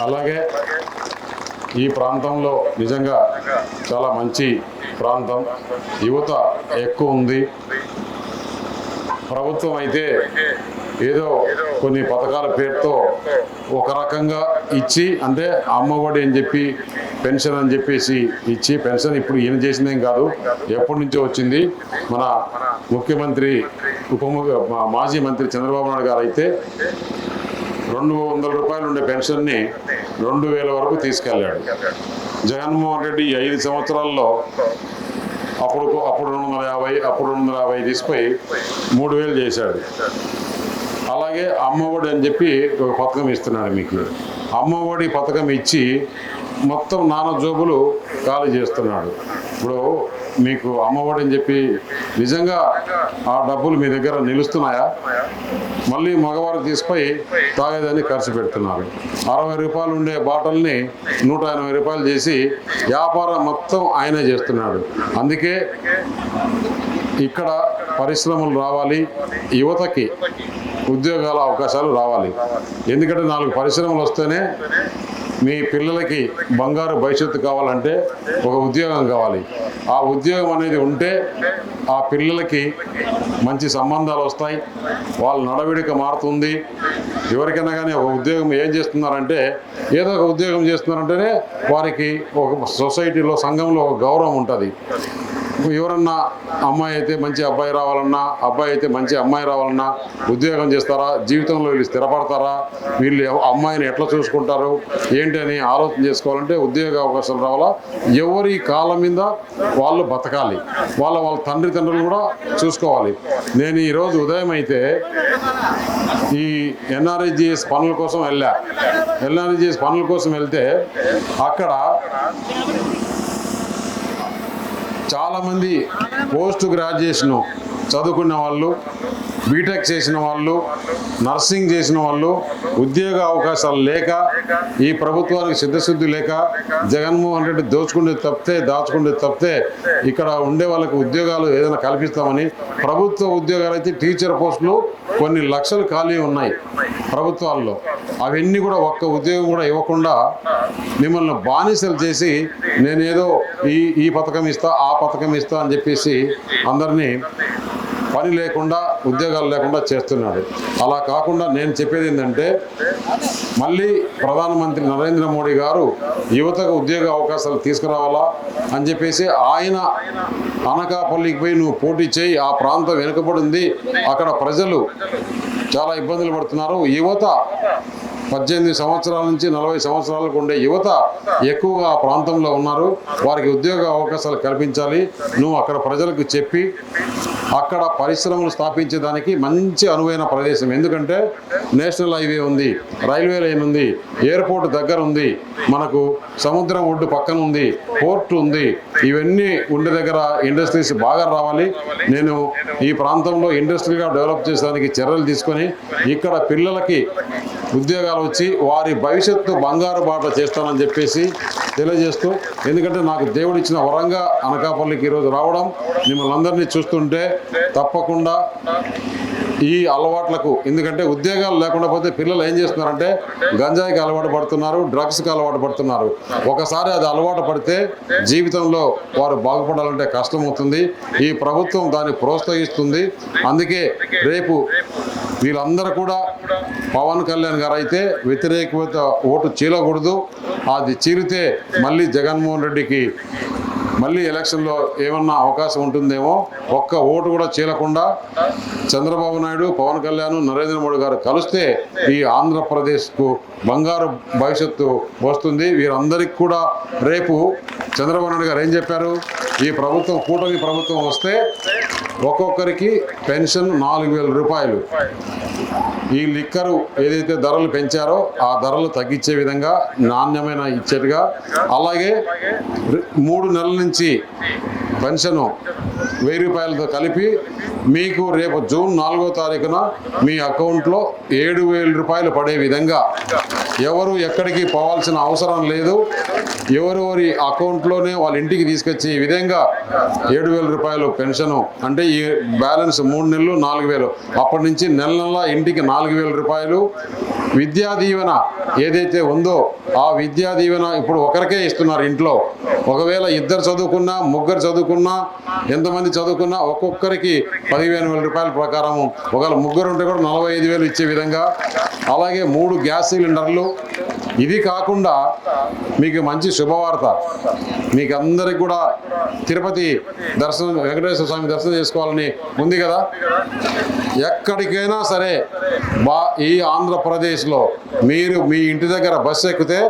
అలాగే ఈ ప్రాంతంలో నిజంగా చాలా మంచి ప్రాంతం. యువత ఎక్కువ ఉంది. ప్రభుత్వం అయితే ఏదో కొన్ని పథకాల పేరుతో ఒక రకంగా ఇచ్చి అంటే అమ్మఒడి అని చెప్పి పెన్షన్ అని చెప్పేసి ఇచ్చి పెన్షన్ ఇప్పుడు ఈయన చేసిందేం కాదు ఎప్పటి నుంచో వచ్చింది. మన ముఖ్యమంత్రి ఉప ముఖ్య మా- మాజీ మంత్రి చంద్రబాబు నాయుడు గారు అయితే రెండు వందల రూపాయలు ఉండే పెన్షన్ని రెండు వేల వరకు తీసుకెళ్ళాడు. జగన్మోహన్ రెడ్డి ఈ ఐదు సంవత్సరాల్లో అప్పుడు అప్పుడు రెండు వందల యాభై అప్పుడు రెండు వందల యాభై తీసిపోయి మూడు వేలు చేశాడు. అలాగే అమ్మఒడి అని చెప్పి ఒక పథకం ఇస్తున్నాడు మీకు. అమ్మఒడి పథకం ఇచ్చి మొత్తం నాన్న జోబులు ఖాళీ చేస్తున్నాడు. ఇప్పుడు మీకు అమ్మఒడి అని చెప్పి నిజంగా ఆ డబ్బులు మీ దగ్గర నిలుస్తున్నాయా? మళ్ళీ మగవారు తీసిపోయి తాగేదాన్ని ఖర్చు పెడుతున్నారు. అరవై రూపాయలు ఉండే బాటల్ని నూట ఎనభై రూపాయలు చేసి వ్యాపారం మొత్తం ఆయనే చేస్తున్నాడు. అందుకే ఇక్కడ పరిశ్రమలు రావాలి యువతకి ఉద్యోగాల అవకాశాలు రావాలి. ఎందుకంటే నాలుగు పరిశ్రమలు వస్తేనే మీ పిల్లలకి బంగారు భవిష్యత్తు కావాలంటే ఒక ఉద్యోగం కావాలి. ఆ ఉద్యోగం అనేది ఉంటే ఆ పిల్లలకి మంచి సంబంధాలు వస్తాయి. వాళ్ళ నడవడిక మారుతుంది. ఎవరికైనా కానీ ఒక ఉద్యోగం ఏం చేస్తున్నారంటే ఏదో ఒక ఉద్యోగం చేస్తున్నారంటేనే వారికి ఒక సొసైటీలో సంఘంలో ఒక గౌరవం ఉంటుంది. ఎవరన్నా అమ్మాయి అయితే మంచి అబ్బాయి రావాలన్నా అబ్బాయి అయితే మంచి అమ్మాయి రావాలన్నా ఉద్యోగం చేస్తారా? జీవితంలో వీళ్ళు స్థిరపడతారా? వీళ్ళు అమ్మాయిని ఎట్లా చూసుకుంటారు? ఏంటి అని ఆలోచన చేసుకోవాలంటే ఉద్యోగ అవకాశాలు రావాలా? ఎవరి కాలం మీద వాళ్ళు బతకాలి. వాళ్ళ వాళ్ళ తండ్రి తండ్రులు కూడా చూసుకోవాలి. నేను ఈరోజు ఉదయం అయితే ఈ ఎన్ఆర్ఐజిఎస్ పనుల కోసం వెళ్ళా. ఎన్ఆర్ఐజిఎస్ పనుల కోసం వెళ్తే అక్కడ చాలామంది పోస్ట్ గ్రాడ్యుయేషను చదువుకున్న వాళ్ళు బీటెక్ చేసిన వాళ్ళు నర్సింగ్ చేసిన వాళ్ళు ఉద్యోగ అవకాశాలు లేక ఈ ప్రభుత్వానికి సిద్ధశుద్ధి లేక జగన్మోహన్ రెడ్డి దోచుకుంటే తప్పితే దాచుకుంటే తప్పితే ఇక్కడ ఉండే వాళ్ళకి ఉద్యోగాలు ఏదైనా కల్పిస్తామని ప్రభుత్వ ఉద్యోగాలు అయితే టీచర్ పోస్టులు కొన్ని లక్షలు ఖాళీ ఉన్నాయి ప్రభుత్వాల్లో. అవన్నీ కూడా ఒక్క ఉద్యోగం కూడా ఇవ్వకుండా మిమ్మల్ని బానిసలు చేసి నేనేదో ఈ ఈ పథకం ఇస్తా ఆ పథకం ఇస్తా అని చెప్పేసి అందరినీ పని లేకుండా ఉద్యోగాలు లేకుండా చేస్తున్నాడు. అలా కాకుండా నేను చెప్పేది ఏంటంటే మళ్ళీ ప్రధానమంత్రి నరేంద్ర మోడీ గారు యువతకు ఉద్యోగ అవకాశాలు తీసుకురావాలా అని చెప్పేసి ఆయన అనకాపల్లికి పోయి నువ్వు పోటీ చేయి ఆ ప్రాంతం వెనుకబడింది అక్కడ ప్రజలు చాలా ఇబ్బందులు పడుతున్నారు. యువత పద్దెనిమిది సంవత్సరాల నుంచి నలభై సంవత్సరాలకు ఉండే యువత ఎక్కువగా ఆ ప్రాంతంలో ఉన్నారు. వారికి ఉద్యోగ అవకాశాలు కల్పించాలి. నువ్వు అక్కడ ప్రజలకు చెప్పి అక్కడ పరిశ్రమలు స్థాపించడానికి మంచి అనువైన ప్రదేశం. ఎందుకంటే నేషనల్ హైవే ఉంది రైల్వే లైన్ ఉంది ఎయిర్పోర్ట్ దగ్గర ఉంది మనకు సముద్రం ఒడ్డు పక్కన ఉంది పోర్ట్ ఉంది. ఇవన్నీ ఉండే దగ్గర ఇండస్ట్రీస్ బాగా రావాలి. నేను ఈ ప్రాంతంలో ఇండస్ట్రీగా డెవలప్ చేసేదానికి చర్యలు తీసుకొని ఇక్కడ పిల్లలకి ఉద్యోగాలు వచ్చి వారి భవిష్యత్తు బంగారు బాట చేస్తానని చెప్పేసి తెలియజేస్తూ ఎందుకంటే నాకు దేవుడు ఇచ్చిన వరంగా అనకాపల్లికి ఈరోజు రావడం మిమ్మల్ని అందరినీ చూస్తుంటే తప్పకుండా ఈ అలవాట్లకు ఎందుకంటే ఉద్యోగాలు లేకుండా పోతే పిల్లలు ఏం చేస్తున్నారంటే గంజాయికి అలవాటు పడుతున్నారు డ్రగ్స్కి అలవాటు పడుతున్నారు. ఒకసారి అది అలవాటు పడితే జీవితంలో వారు బాగుపడాలంటే కష్టమవుతుంది. ఈ ప్రభుత్వం దాన్ని ప్రోత్సహిస్తుంది. అందుకే రేపు వీళ్ళందరూ కూడా పవన్ కళ్యాణ్ గారు అయితే వ్యతిరేకత ఓటు చీలకూడదు. అది చీలితే మళ్ళీ జగన్మోహన్ రెడ్డికి మళ్ళీ ఎలక్షన్లో ఏమన్నా అవకాశం ఉంటుందేమో ఒక్క ఓటు కూడా చీలకుండా చంద్రబాబు నాయుడు పవన్ కళ్యాణ్ నరేంద్ర మోడీ గారు కలిస్తే ఈ ఆంధ్రప్రదేశ్కు బంగారు భవిష్యత్తు వస్తుంది. వీరందరికీ కూడా రేపు చంద్రబాబు నాయుడు గారు ఏం చెప్పారు? ఈ ప్రభుత్వం కూటమి ప్రభుత్వం వస్తే ఒక్కొక్కరికి పెన్షన్ నాలుగు వేల రూపాయలు. ఈ లిక్కరు ఏదైతే ధరలు పెంచారో ఆ ధరలు తగ్గించే విధంగా నాణ్యమైన ఇచ్చేట్టుగా అలాగే మూడు నెలల నుంచి పెన్షన్ వెయ్యి రూపాయలతో కలిపి మీకు రేపు జూన్ నాలుగో తారీఖున మీ అకౌంట్లో ఏడు వేల రూపాయలు పడే విధంగా ఎవరు ఎక్కడికి పోవాల్సిన అవసరం లేదు. ఎవరెవరి అకౌంట్లోనే వాళ్ళ ఇంటికి తీసుకొచ్చి ఈ విధంగా ఏడు వేల రూపాయలు పెన్షను అంటే ఈ బ్యాలెన్స్ మూడు నెలలు నాలుగు వేలు. అప్పటి నుంచి నెల నెల ఇంటికి నాలుగు వేల రూపాయలు విద్యా దీవెన ఏదైతే ఉందో ఆ విద్యా దీవెన ఇప్పుడు ఒకరికే ఇస్తున్నారు ఇంట్లో. ఒకవేళ ఇద్దరు చదువుకున్నా ముగ్గురు చదువుకున్నా ఎంతమంది చదువుకున్నా ఒక్కొక్కరికి పదిహేను వేల రూపాయల ప్రకారం ఒకవేళ ముగ్గురు ఉంటే కూడా నలభై ఐదు వేలు ఇచ్చే విధంగా. అలాగే మూడు గ్యాస్ సిలిండర్లు ఇది కాకుండా మీకు మంచి శుభవార్త. మీకు అందరికి కూడా తిరుపతి దర్శనం వెంకటేశ్వర స్వామి దర్శనం చేసుకోవాలని ఉంది కదా? ఎక్కడికైనా సరే బా ఈ ఆంధ్రప్రదేశ్లో మీరు మీ ఇంటి దగ్గర బస్సు ఎక్కితే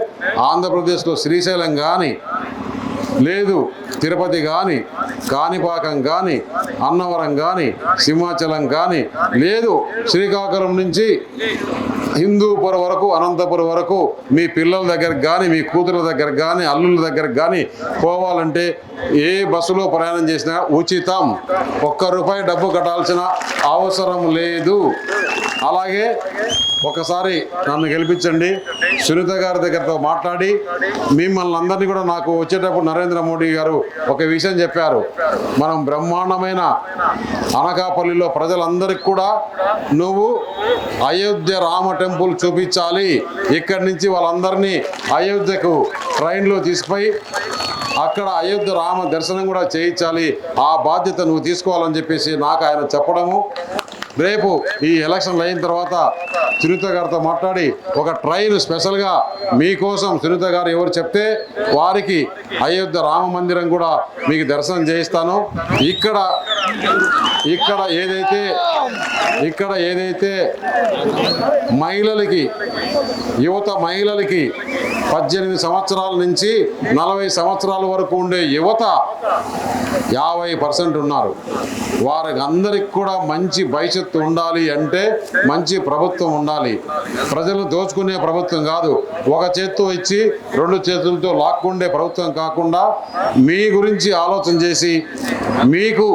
ఆంధ్రప్రదేశ్లో శ్రీశైలం కానీ లేదు తిరుపతి కానీ కాణిపాకం కానీ అన్నవరం కానీ సింహాచలం కానీ లేదు శ్రీకాకుళం నుంచి హిందూపురం వరకు అనంతపురం వరకు మీ పిల్లల దగ్గర కానీ మీ కూతురు దగ్గర కానీ అల్లుల దగ్గర కానీ పోవాలంటే ఏ బస్సులో ప్రయాణం చేసినా ఉచితం. ఒక్క రూపాయి డబ్బు కట్టాల్సిన అవసరం లేదు. అలాగే ఒకసారి నన్ను గెలిపించండి. సునీత గారి దగ్గరతో మాట్లాడి మిమ్మల్ని అందరినీ కూడా నాకు వచ్చేటప్పుడు నరేంద్ర మోడీ గారు ఒక విషయం చెప్పారు. మనం బ్రహ్మాండమైన అనకాపల్లిలో ప్రజలందరికీ కూడా నువ్వు అయోధ్య రామ టెంపుల్ చూపించాలి. ఇక్కడి నుంచి వాళ్ళందరినీ అయోధ్యకు ట్రైన్లో తీసుకుపోయి అక్కడ అయోధ్య రామ దర్శనం కూడా చేయించాలి. ఆ బాధ్యత నువ్వు తీసుకోవాలని చెప్పేసి నాకు ఆయన చెప్పడము. రేపు ఈ ఎలక్షన్లు అయిన తర్వాత సునీత గారితో మాట్లాడి ఒక ట్రైన్ స్పెషల్గా మీకోసం సునీత గారు ఎవరు చెప్తే వారికి అయోధ్య రామ మందిరం కూడా మీకు దర్శనం చేయిస్తాను. ఇక్కడ ఇక్కడ ఏదైతే ఇక్కడ ఏదైతే మహిళలకి యువత మహిళలకి పద్దెనిమిది సంవత్సరాల నుంచి నలభై సంవత్సరాల వరకు ఉండే యువత యాభై పర్సెంట్ ఉన్నారు. వారికి అందరికి కూడా మంచి భవిష్యత్తు ఉండాలి అంటే మంచి ప్రభుత్వం ఉండాలి. ప్రజలు దోచుకునే ప్రభుత్వం కాదు. ఒక చేత్తో ఇచ్చి రెండు చేతులతో లాక్కుండే ప్రభుత్వం కాకుండా మీ గురించి ఆలోచన చేసి మీకు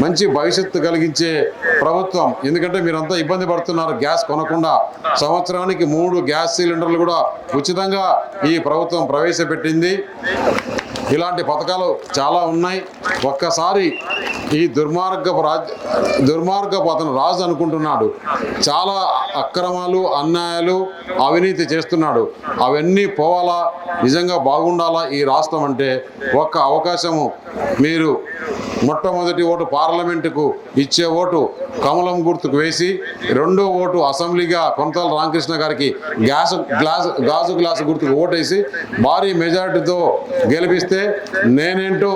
మంచి భవిష్యత్తు కలిగించే ప్రభుత్వం. ఎందుకంటే మీరంతా ఇబ్బంది పడుతున్నారు. గ్యాస్ కొనకుండా సంవత్సరానికి మూడు గ్యాస్ సిలిండర్లు కూడా ఉచితంగా ఈ ప్రభుత్వం ప్రవేశపెట్టింది. ఇలాంటి పథకాలు చాలా ఉన్నాయి. ఒక్కసారి ఈ దుర్మార్గపు రాజ్ దుర్మార్గపు అతను రాజు అనుకుంటున్నాడు. చాలా అక్రమాలు అన్యాయాలు అవినీతి చేస్తున్నాడు. అవన్నీ పోవాలా? నిజంగా బాగుండాలా ఈ రాష్ట్రం అంటే? ఒక్క అవకాశము మీరు మొట్టమొదటి ఓటు పార్లమెంటుకు ఇచ్చే ఓటు కమలం గుర్తుకు వేసి రెండో ఓటు అసెంబ్లీగా కొనతాల రామకృష్ణ గారికి గ్యాస్ గ్లాస్ గాజు గ్లాసు గుర్తుకు ఓటేసి భారీ మెజారిటీతో గెలిపిస్తే నేనేంటో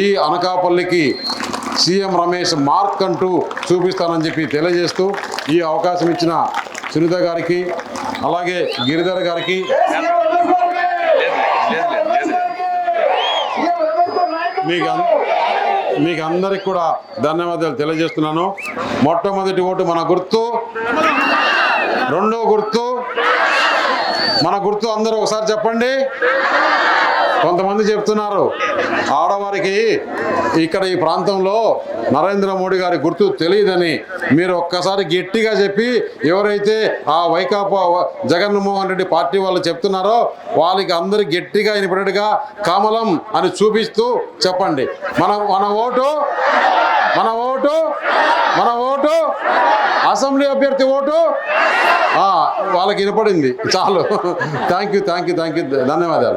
ఈ అనకాపల్లికి సీఎం రమేష్ మార్క్ అంటూ చూపిస్తానని చెప్పి తెలియజేస్తూ ఈ అవకాశం ఇచ్చిన సునీత గారికి అలాగే గిరిధర్ గారికి. మీకు మీకు అందరికి కూడా ధన్యవాదాలు తెలియజేస్తున్నాను. మొట్టమొదటి ఓటు మన గుర్తు రెండో గుర్తు. మన గుర్తు అందరూ ఒకసారి చెప్పండి. కొంతమంది చెప్తున్నారు. ఆడవారికి ఇక్కడ ఈ ప్రాంతంలో నరేంద్ర మోడీ గారి గుర్తు తెలియదని మీరు ఒక్కసారి గట్టిగా చెప్పి ఎవరైతే ఆ వైకాపా జగన్మోహన్ రెడ్డి పార్టీ వాళ్ళు చెప్తున్నారో వాళ్ళకి అందరికి గట్టిగా వినపడేట్టుగా కమలం అని చూపిస్తూ చెప్పండి. మన మన ఓటు మన ఓటు మన ఓటు అసెంబ్లీ అభ్యర్థి ఓటు. వాళ్ళకి వినపడింది చాలు. Thank you thank you thank you ధన్యవాదాలు.